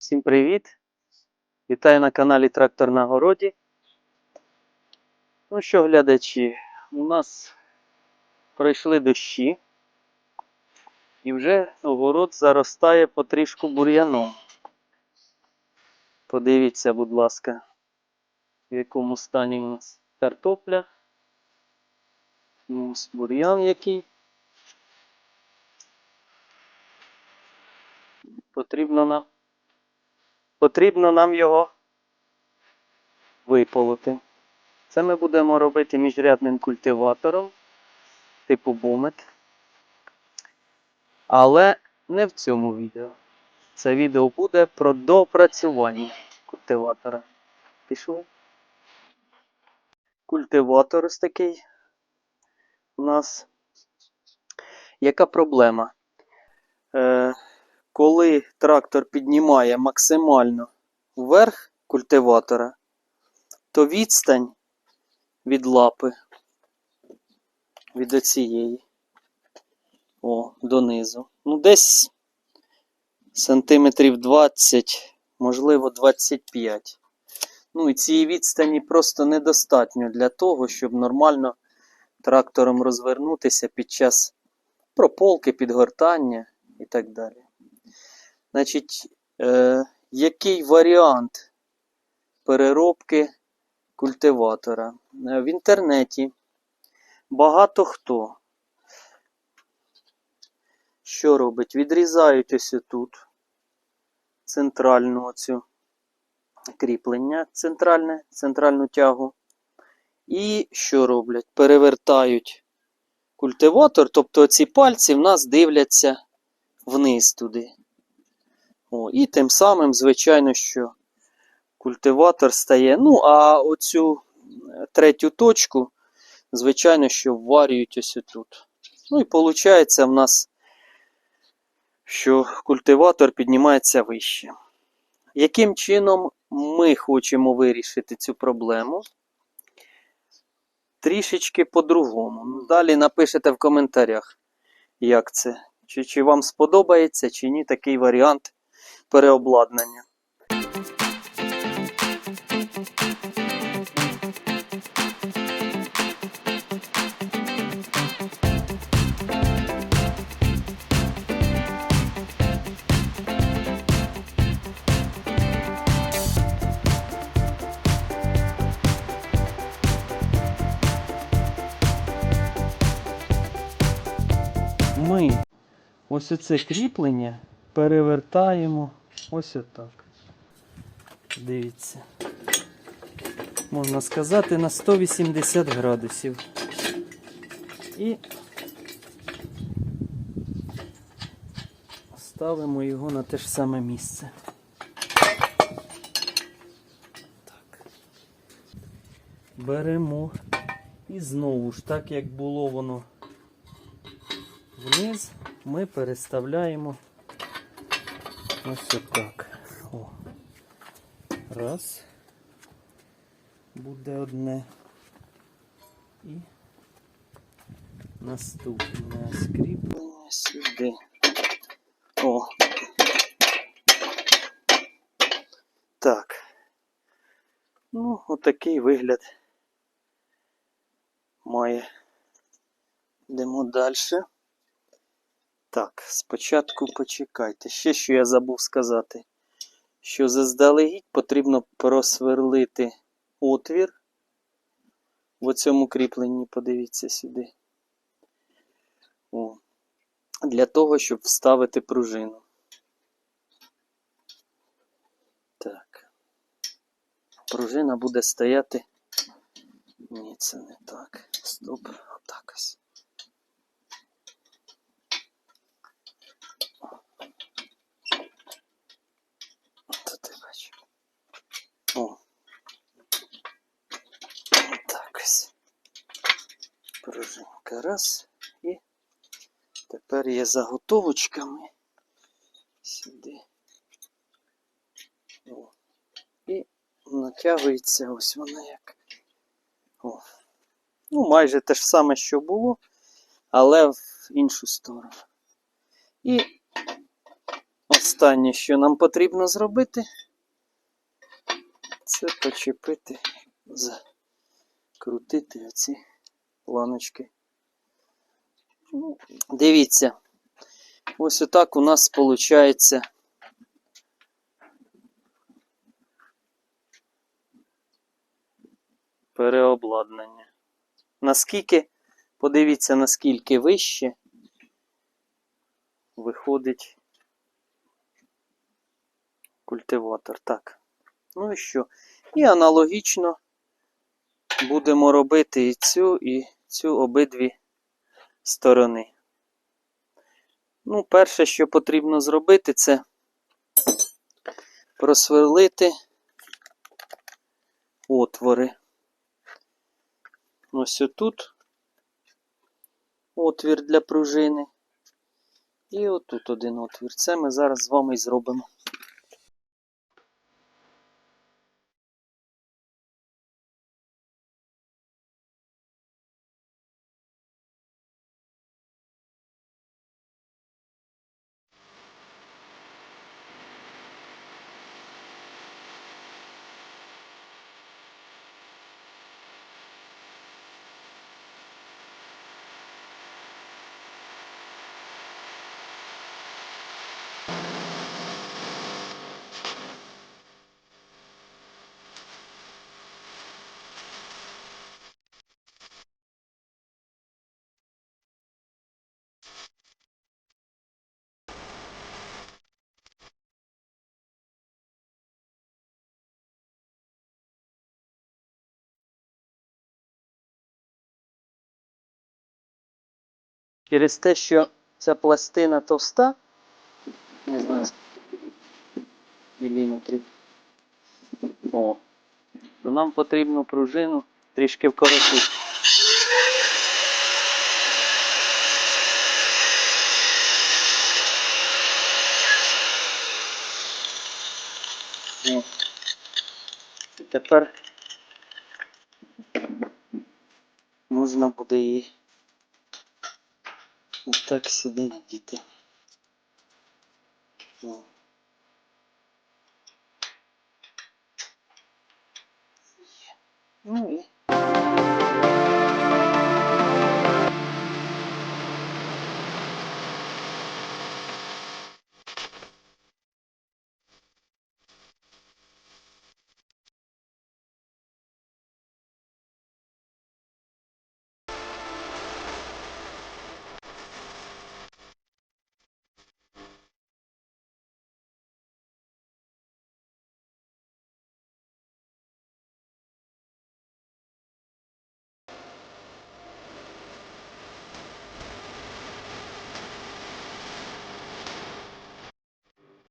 Всім привіт! Вітаю на каналі Трактор на городі. Ну що, глядачі, у нас пройшли дощі, і вже огород заростає потрішку бур'яном. Подивіться, будь ласка, в якому стані у нас картопля. Ну, бур'ян який. Потрібно нам потрібно нам його виполоти. Це ми будемо робити міжрядним культиватором типу бомет. Але не в цьому відео. Це відео буде про допрацювання культиватора. Пішли. Культиватор ось такий у нас. Яка проблема? Е, коли трактор піднімає максимально вверх культиватора, то відстань від лапи, від оцієї, о, донизу. Ну, десь сантиметрів 20, можливо, 25. Ну і цієї відстані просто недостатньо для того, щоб нормально трактором розвернутися під час прополки, підгортання і так далі. Значить, е, який варіант переробки культиватора? Е, В інтернеті багато хто що робить? Відрізають ось тут центральну оцю кріплення, центральне, центральну тягу. І що роблять? Перевертають культиватор, тобто ці пальці в нас дивляться вниз туди. О, і тим самим, звичайно, що культиватор стає. Ну, а оцю е, третю точку, звичайно, що вварюють ось тут. Ну і виходить в нас, що культиватор піднімається вище. Яким чином ми хочемо вирішити цю проблему? Трішечки по-другому. Ну, Далі напишете в коментарях, як це. Чи, чи вам сподобається, чи ні такий варіант переобладнання. Ми ось оце кріплення перевертаємо ось отак. Дивіться. Можна сказати, на 180 градусів. І ставимо його на те ж саме місце. Так. Беремо і знову ж, так як було воно вниз, ми переставляємо ось отак. О. Раз. Буде одне. І наступне скріплення сюди. О. Так. Ну, отакий вигляд має. Йдемо далі. Так, спочатку почекайте. Ще що я забув сказати. Що заздалегідь потрібно просверлити отвір в цьому кріпленні, подивіться сюди. О. Для того, щоб вставити пружину. Так. Пружина буде стояти. Ні, це не так. Стоп. Отак ось. Тут я бачу. О. Так ось. Раз. І тепер є заготовочками. Сюди. О. І натягується ось вона як. О. Ну, майже те ж саме, що було, але в іншу сторону. І останнє, що нам потрібно зробити, це почепити, закрутити оці планочки. Ну, Дивіться, ось отак у нас виходить. Переобладнання. Наскільки, подивіться, наскільки вище виходить культиватор. Так. Ну і що? І аналогічно будемо робити і цю, і цю обидві сторони. Ну, перше, що потрібно зробити, це просверлити отвори. Ось отут отвір для пружини. І отут один отвір. Це ми зараз з вами зробимо. Через те, що ця пластина товста, не знаю, міліметрів. О, то нам потрібно пружину трішки вкоротити. Тепер можна буде її отак сюди діти. О. Ну і